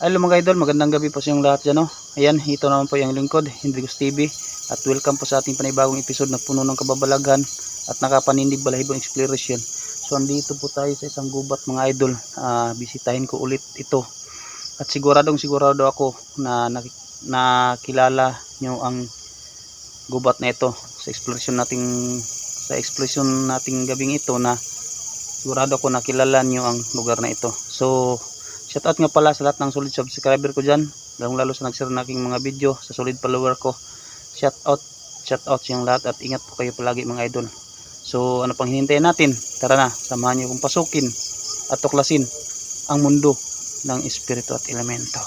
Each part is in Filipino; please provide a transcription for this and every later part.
Hello mga idol, magandang gabi po sa inyong lahat dyan. No? Ayan, ito naman po yung lingkod, Hendricus TV. At welcome po sa ating panibagong episode na puno ng kababalaghan at nakapanindig balahibong exploration. So andito po tayo sa isang gubat mga idol. Ah, bisitahin ko ulit ito. At siguradong sigurado ako na nak- nakilala nyo ang gubat na ito sa exploration nating sa exploration nating gabing ito na sigurado ako nakilala nyo ang lugar na ito. So Shout out nga pala sa lahat ng solid subscriber ko dyan. Lalong lalo sa nag-share ng aking mga video sa solid follower ko. Shout out, shout out sa lahat at ingat po kayo palagi mga idol. So ano pang hinintayin natin? Tara na, samahan niyo kong pasukin at tuklasin ang mundo ng espiritu at elemento.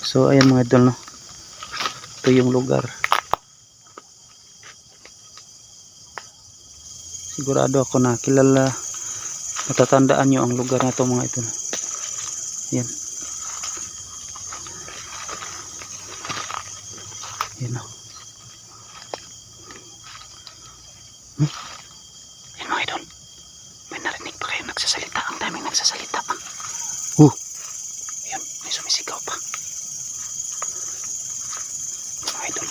So ayan mga idol no. Ito yung lugar. Sigurado ako na kilala natatandaan nyo ang lugar na to mga idol. Yan. Yan o. Hmm? Yan mga idol. May narinig pa kayo nagsasalita. Ang daming nagsasalita pa. Oh. Yan. May sumisigaw pa. Mga idol.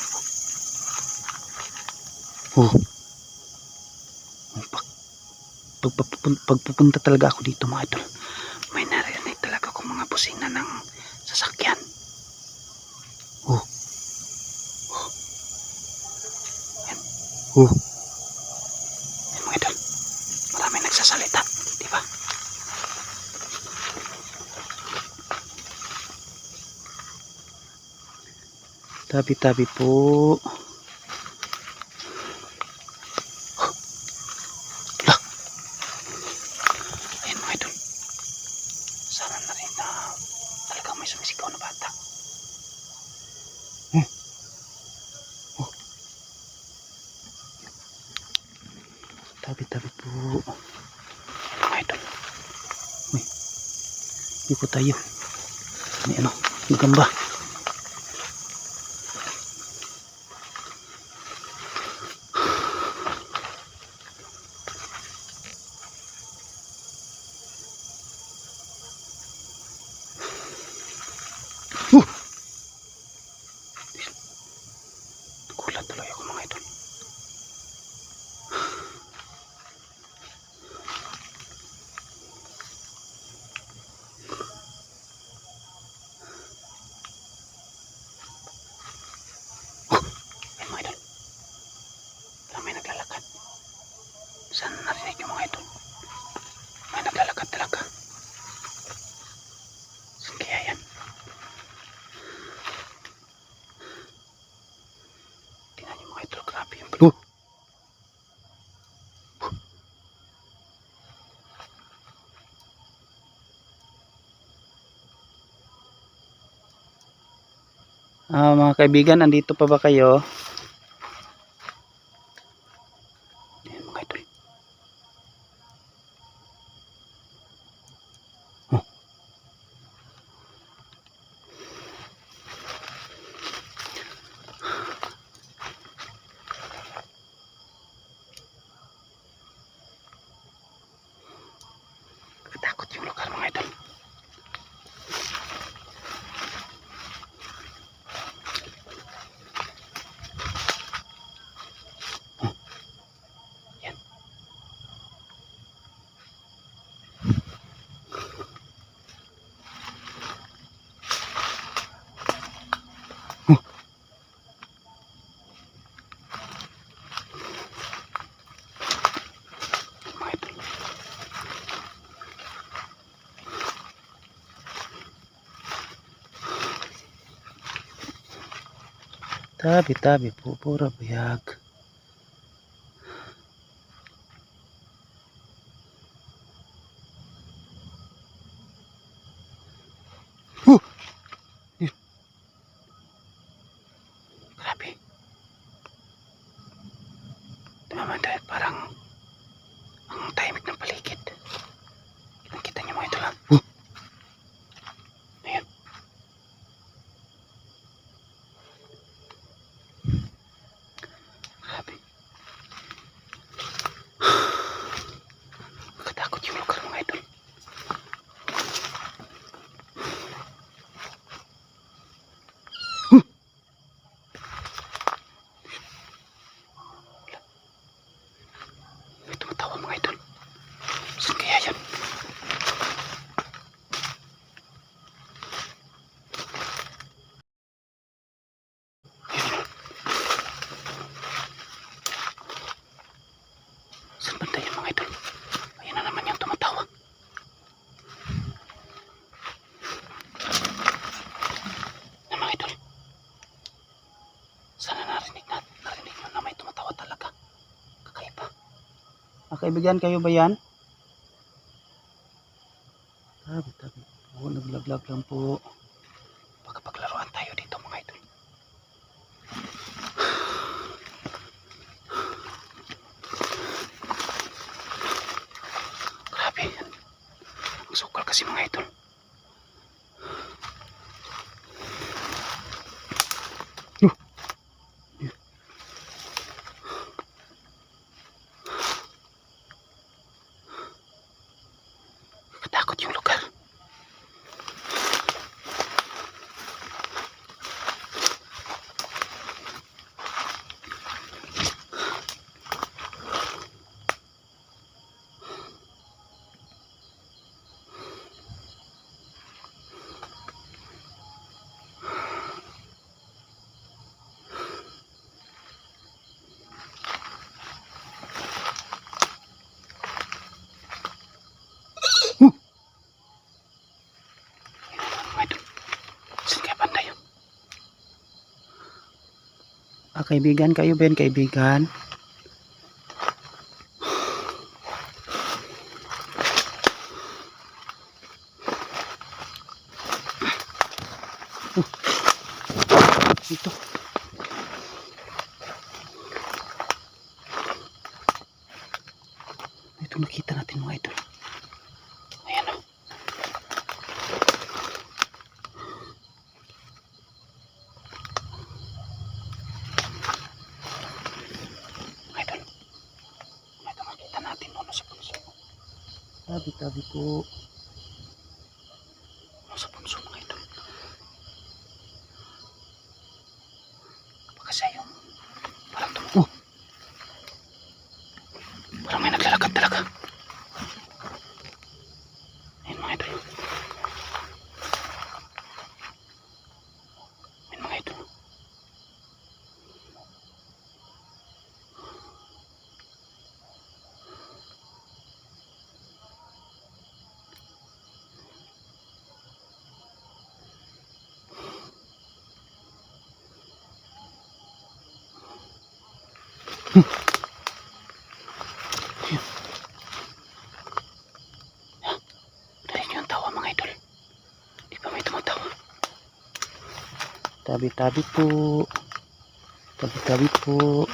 Oh. Oh. Pag, pag, pagpupunta talaga ako dito mga idol busina ng sasakyan. Oh. Oh. Yan. Oh. Yan mga idol. Marami nagsasalita. Di ba? Tabi-tabi po. Oh. Lah. Ayan mga idol sana na rin na talagang may sumisigaw na bata. Hmm. Oh. Tabi-tabi po. Mga idol. Uy. Po tayo. May ano, gamba. Uh! Gulat tuloy ako mga idol. Oh! Ay mga idol. Parang may naglalakad. Saan narinig yung mga idol? May naglalakad talaga. Saan kaya yan? Tingnan niyo mga idol, grabe yung blue. Ah, mga kaibigan, andito pa ba kayo? Ayan, mga idol. Oh. Takot yung lugar mga idol. Oh. Yan. Oh. Mga idol. Tabi-tabi po, pura buyag. Huh! Yun. Grabe. Tama dahil parang ang tahimik ng paligid. Kitang-kita niyo mga ito lang. Huh! Ayan. Ah, kaibigan kayo ba yan? Tabi, tabi po. Naglaglag lang po. Baka paglaruan tayo dito mga idol. Grabe. Ang sukal kasi mga idol. Yuh. Yuh. Katakot yung lugar. Mga idol. Saan kaya banda yun? Ah, kaibigan kayo, Ben, kaibigan. Oh. Dito. Ito nakita natin mga idol. Ayan o. Idol. Ito makita natin ano sa punso. Tabi po. Sa punso mga idol. Baka siya yung parang tumuko. Parang may naglalakad talaga. Ayun mga idol. Ayun mga idol. Narinig yung tawa mga idol. Di pa may tumatawa. Tabi-tabi po. Tabi-tabi po.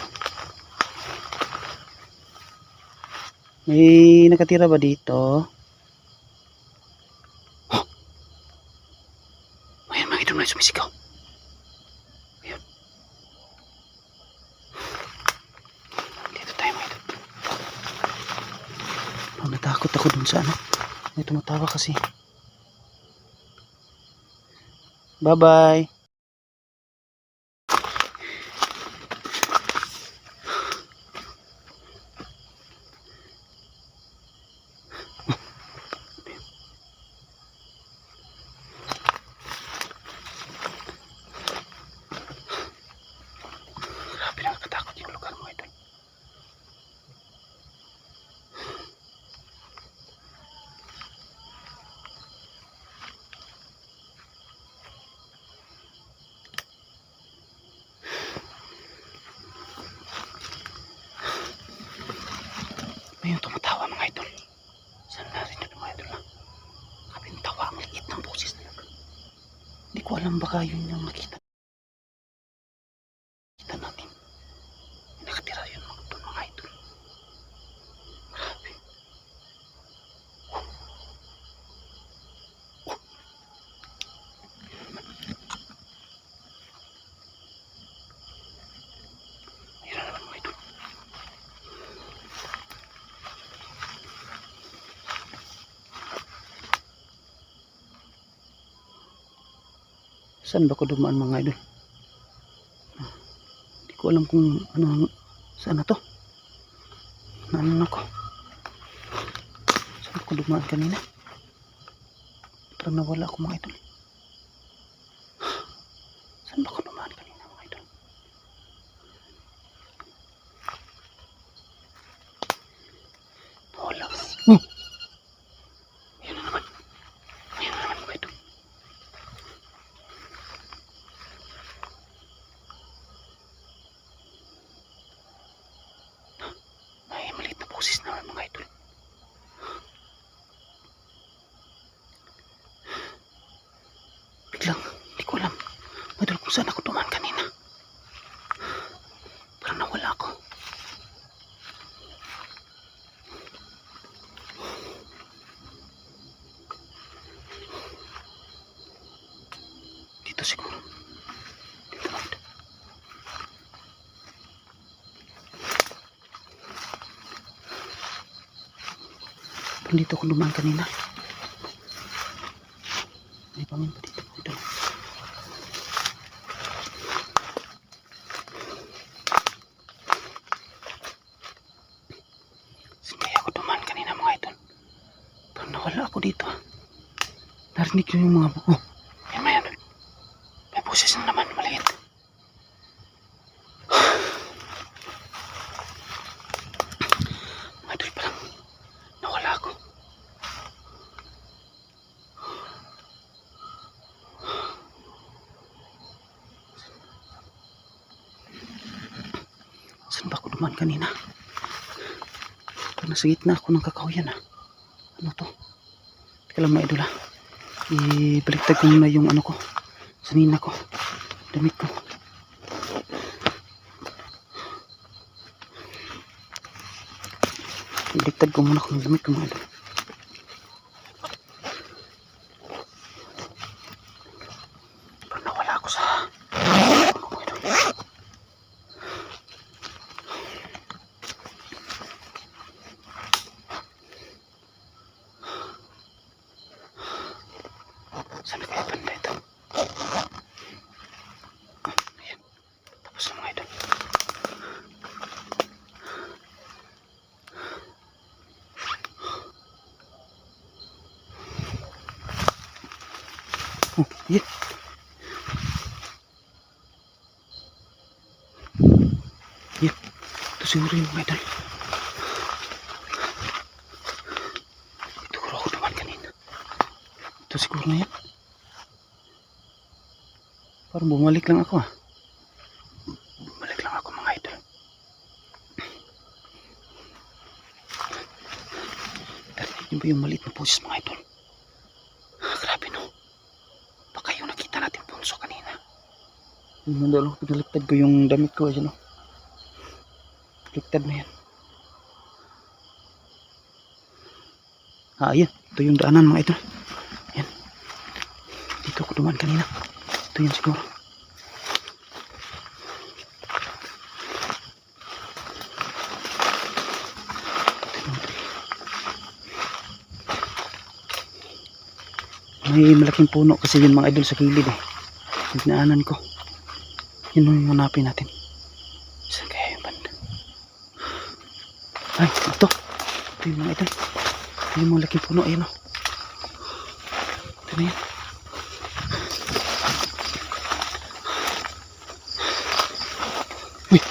May nakatira ba dito? Huh? Ayan mga idol na sumisigaw. Ayan. Dito tayo mga idol. Oh, natakot ako dun sa ano. May tumatawa kasi. Bye-bye. Grabe nakakatakot yung lugar mo idol. May yung tumatawa mga idol. Saan narinig mga idol na? Kaping tawa ang liit ng boses na yun. Ko alam baka yun yung nakita. Kita natin. May nakatira yun mga doon mga idol. Grabe. Ayun na naman mga idol. Saan ba ko dumaan mga idol? Hindi ko alam kung ano ang saan na to. Naanan ako. Saan ako dumaan kanina? Parang nawala ako mga idol. Saan ba ako dumaan kanina mga idol? Nawala. Oh! Ayun na naman. Ayun na naman mga idol. May maliit na boses na mga lang. Hindi ko alam. Mga idol kung saan ako dumaan kanina. Parang nawala ako. Dito siguro. Dito lang. Parang dito ako dumaan kanina. May pa dito. Ito. Saan kaya ako dumaan kanina mga idol? Parang nawala ako dito. ah. Narinig ko yung mga... Oh, yan may ano. May boses na naman, maliit. Mga idol, parang nawala ako. Saan ba ako dumaan kanina? Parang nasa gitna ako ng kakahuyan ah. Ano to? Teka lang mga ah. Ibaliktad ko muna yung ano ko. Sanina ko. Damit ko. Ibaliktad ko muna kung damit ko mga idol. Parang nawala ako sa... Ano mga idol? Saan na ito? Tapos mga idol. Oh, ayan. Ayan. Ito siguro yung mga idol. Ito siguro ako duman kanina. Ito siguro na yan. Parang bumalik lang ako ah. Bumalik lang ako mga idol. Narinig niyo ba yung maliit na boses mga idol? Ah, grabe no. Baka yung nakita natin punso kanina. Yung mandalo, pinaliktad ko yung damit ko. Ayan o. Baliktad na yan. Ah, ayan. Ito yung daanan mga idol. Ayan. Dito ako dumaan kanina. Ito yun siguro. May malaking puno kasi yun mga idol sa kilid eh. Yung Dinaanan ko. Yun yung hanapin natin. Saan kaya yung banda? Ay, ito. Ito yung mga idol. Yung malaking puno. Ayan o. Ito na yan. Uy!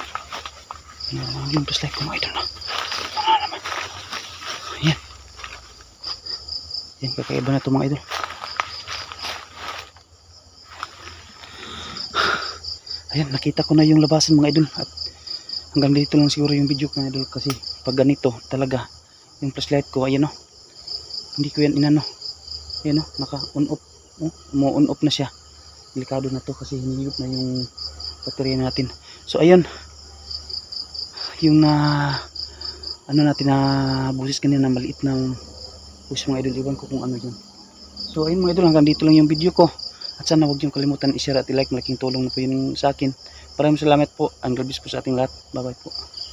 Yan yung flashlight ko mga idol na. Ano na naman? Ayan. Yan, kakaiba na ito mga idol. Ayan, nakita ko na yung labasan mga idol. At hanggang dito lang siguro yung video ko mga idol. Kasi pag ganito talaga, yung flashlight ko, ayan o. Hindi ko yan inano. Ayan o, naka on off. Oh, mo on off na siya. Delikado na to kasi hinihigop na yung baterya natin. So ayun, yung na ano natin na busis kanina maliit na busis mga idol. Iwan ko kung ano yun. So ayun mga idol hanggang dito lang yung video ko. At sana huwag niyong kalimutan i-share at i-like. Malaking tulong na po yun sa akin. Maraming salamat po ang bless po sa ating lahat. Bye bye po